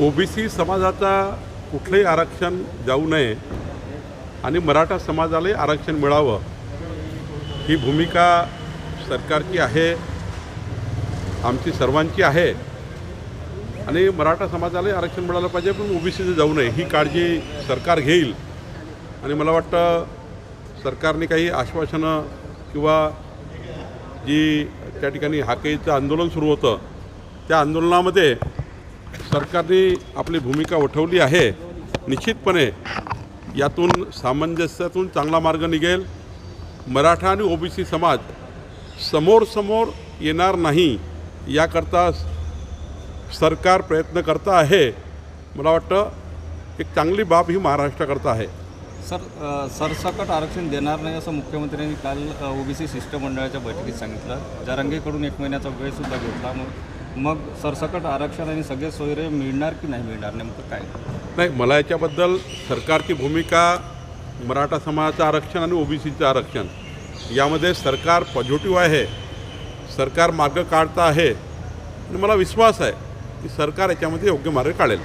OBC समाजाचा कुठलंही आरक्षण जाऊ नये आणि मराठा समाजालाही आरक्षण मिळावं ही भूमिका सरकारची आहे आमची सर्वांची आहे. आणि मराठा समाजालाही आरक्षण मिळालं पाहिजे पण ओबीसीचं जाऊ नये ही काळजी सरकार घेईल. आणि मला वाटतं सरकारने काही आश्वासनं किंवा जी त्या ठिकाणी हाकेचं आंदोलन सुरू होतं त्या आंदोलनामध्ये सरकारने आपली भूमिका उठवली आहे निश्चितपणे यातून सामंजस्यातून चांगला मार्ग निघेल. मराठा आणि ओबीसी समाज समोर समोर येणार नाही याकरता सरकार प्रयत्न करतं आहे. मला वाटतं एक चांगली बाब ही महाराष्ट्राकरता आहे. सर सरसकट आरक्षण देणार नाही असं मुख्यमंत्र्यांनी काल ओबीसी शिष्टमंडळाच्या बैठकीत सांगितलं. जरांगेकडून एक महिन्याचा वेळसुद्धा घेतला मग मग सरसकट आरक्षण आणि सगळे सोयरे मिळणार की नाही मिळणार नेमकं काय? नाही मला याच्याबद्दल सरकारची भूमिका मराठा समाजाचं आरक्षण आणि ओबीसीचं आरक्षण यामध्ये सरकार पॉझिटिव्ह आहे सरकार मार्ग काढतं आहे आणि मला विश्वास आहे की सरकार याच्यामध्ये योग्य मार्ग काढेल.